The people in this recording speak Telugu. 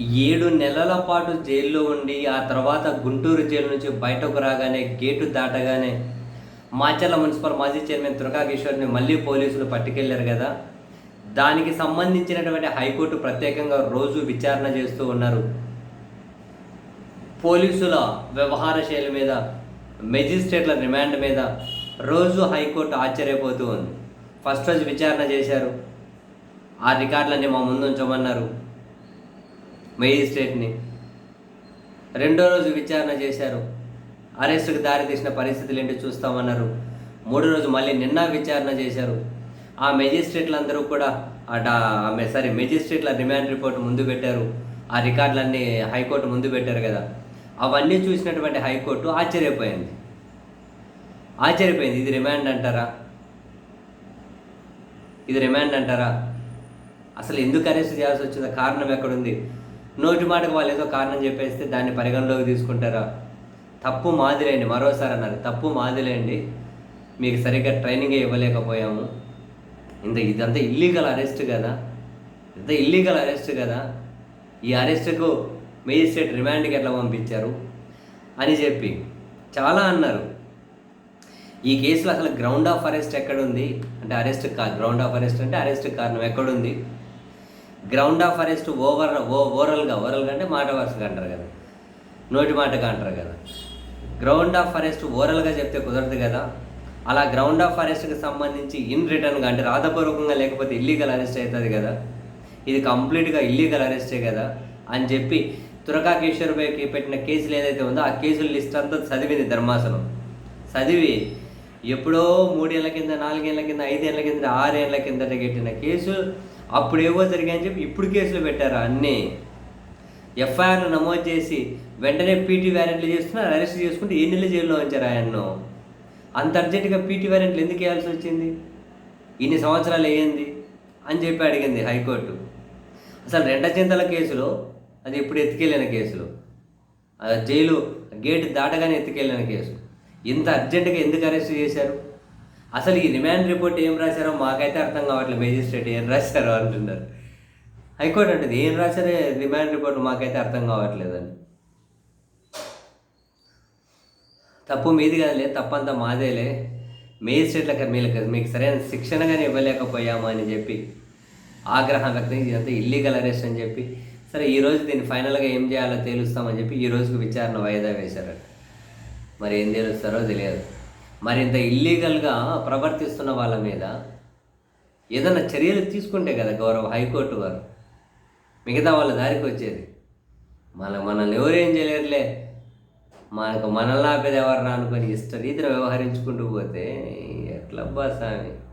ఏడు నెలల పాటు జైల్లో ఉండి ఆ తర్వాత గుంటూరు జైలు నుంచి బయటకు రాగానే గేటు దాటగానే మాచర్ల మున్సిపల్ మాజీ చైర్మన్ దుర్గాకిషోర్ని మళ్ళీ పోలీసులు పట్టుకెళ్ళారు కదా. దానికి సంబంధించినటువంటి హైకోర్టు ప్రత్యేకంగా రోజు విచారణ చేస్తూ ఉన్నారు. పోలీసుల వ్యవహార శైలి మీద మెజిస్ట్రేట్ల రిమాండ్ మీద రోజు హైకోర్టు ఆశ్చర్యపోతూ ఉంది. ఫస్ట్ రోజు విచారణ చేశారు. ఆ రికార్డులన్నీ మా ముందు ఉంచమన్నారు. మెజిస్ట్రేట్ని. రెండో రోజు విచారణ చేశారు. అరెస్టుకు దారి తీసిన పరిస్థితులు ఏంటి చూస్తామన్నారు. మూడో రోజు మళ్ళీ నిన్న విచారణ చేశారు. ఆ మెజిస్ట్రేట్లందరూ కూడా అట ఆమె సారీ మెజిస్ట్రేట్ల రిమాండ్ రిపోర్ట్ ముందు పెట్టారు. ఆ రికార్డులన్నీ హైకోర్టు ముందు పెట్టారు కదా. అవన్నీ చూసినటువంటి హైకోర్టు ఆశ్చర్యపోయింది. ఆశ్చర్యపోయింది. ఇది రిమాండ్ అంటారా? ఇది రిమాండ్ అంటారా? అసలు ఎందుకు అరెస్ట్ చేయాల్సి వచ్చిందో కారణం ఎక్కడుంది? నోటి మాటకు వాళ్ళు ఏదో కారణం చెప్పేస్తే దాన్ని పరిగణలోకి తీసుకుంటారా? తప్పు మాదిలేండి. మరోసారి అన్నారు తప్పు మాదిలేండి. మీకు సరిగ్గా ట్రైనింగ్ ఇవ్వలేకపోయాము. ఇంత ఇదంతా ఇల్లీగల్ అరెస్ట్ కదా? ఇదంతా ఇల్లీగల్ అరెస్ట్ కదా? ఈ అరెస్టుకు మేజిస్ట్రేట్ రిమాండ్కి ఎట్లా పంపించారు? అని చెప్పి చాలా అన్నారు. ఈ కేసులో అసలు గ్రౌండ్ ఆఫ్ అరెస్ట్ ఎక్కడుంది? అంటే అరెస్ట్ కా గ్రౌండ్ ఆఫ్ అరెస్ట్ అంటే అరెస్ట్ కారణం ఎక్కడుంది? గ్రౌండ్ ఆఫ్ అరెస్ట్ ఓవర్ ఓ ఓవరల్గా ఓవరల్గా అంటే మాట వరుసగా అంటారు కదా. నోటి మాటగా అంటారు కదా. గ్రౌండ్ ఆఫ్ అరెస్ట్ ఓవరల్గా చెప్తే కుదరదు కదా. అలా గ్రౌండ్ ఆఫ్ అరెస్ట్కి సంబంధించి ఇన్ రిటర్న్గా అంటే రాతపూర్వకంగా లేకపోతే ఇల్లీగల్ అరెస్ట్ అవుతుంది కదా. ఇది కంప్లీట్గా ఇల్లీగల్ అరెస్టే కదా. అని చెప్పి తురకా కిషోర్పైకి పెట్టిన కేసులు ఏదైతే ఉందో ఆ కేసుల లిస్ట్ అంతా చదివింది ధర్మాసనం. చదివి ఎప్పుడో మూడేళ్ళ కింద నాలుగేళ్ళ కింద ఐదేళ్ళ కింద ఆరేళ్ళ కిందట కట్టిన కేసు అప్పుడు ఏవో జరిగాయని చెప్పి ఇప్పుడు కేసులు పెట్టారు? అన్నీ. ఎఫ్ఐఆర్లు నమోదు చేసి వెంటనే పీటీ వ్యారెంట్లు చేస్తున్నారు అరెస్ట్ చేసుకుంటే ఏ నెలలు జైల్లో ఉంచారు ఆయన్ను? అంత అర్జెంటుగా పీటీ వ్యారెంట్లు ఎందుకు వేయాల్సి వచ్చింది? ఇన్ని సంవత్సరాలు వేయండి అని చెప్పి అడిగింది హైకోర్టు. అసలు రెండ చింతల కేసులో అది ఎప్పుడు ఎత్తుకెళ్ళిన కేసులు జైలు గేట్ దాటగానే ఎత్తుకెళ్ళిన కేసు. ఇంత అర్జెంటుగా ఎందుకు అరెస్ట్ చేశారు? అసలు ఈ రిమాండ్ రిపోర్ట్ ఏం రాశారో మాకైతే అర్థం కావట్లేదు. మేజిస్ట్రేట్ ఏం రాశారో అంటున్నారు. హైకోర్టు అంటుంది ఏం రాశారో రిమాండ్ రిపోర్ట్ మాకైతే అర్థం కావట్లేదని. తప్పు మీది కదలే తప్పంతా మాదేలే. మేజిస్ట్రేట్లకు మీకు మీకు సరైన శిక్షణగానే ఇవ్వలేకపోయాము అని చెప్పి ఆగ్రహం వ్యక్తం చేసి ఇదంతా ఇల్లీగల్ అరెస్ట్ అని చెప్పి సరే ఈరోజు దీన్ని ఫైనల్గా ఏం చేయాలో తేలుస్తామని చెప్పి ఈ రోజుకు విచారణ వాయిదా వేశారట. మరి ఏం తేలుస్తారో తెలియదు. మరింత ఇల్లీగల్గా ప్రవర్తిస్తున్న వాళ్ళ మీద ఏదైనా చర్యలు తీసుకుంటే కదా గౌరవ హైకోర్టు వారు. మిగతా వాళ్ళ దారికి వచ్చేది. మన మనల్ని ఎవరేం చేయలేరులే. మనకు మనల్ని ఆపేది ఎవరన్నా అనుకొని ఇష్ట రీతిలో వ్యవహరించుకుంటూ పోతే ఎట్లబ్బా స్వామి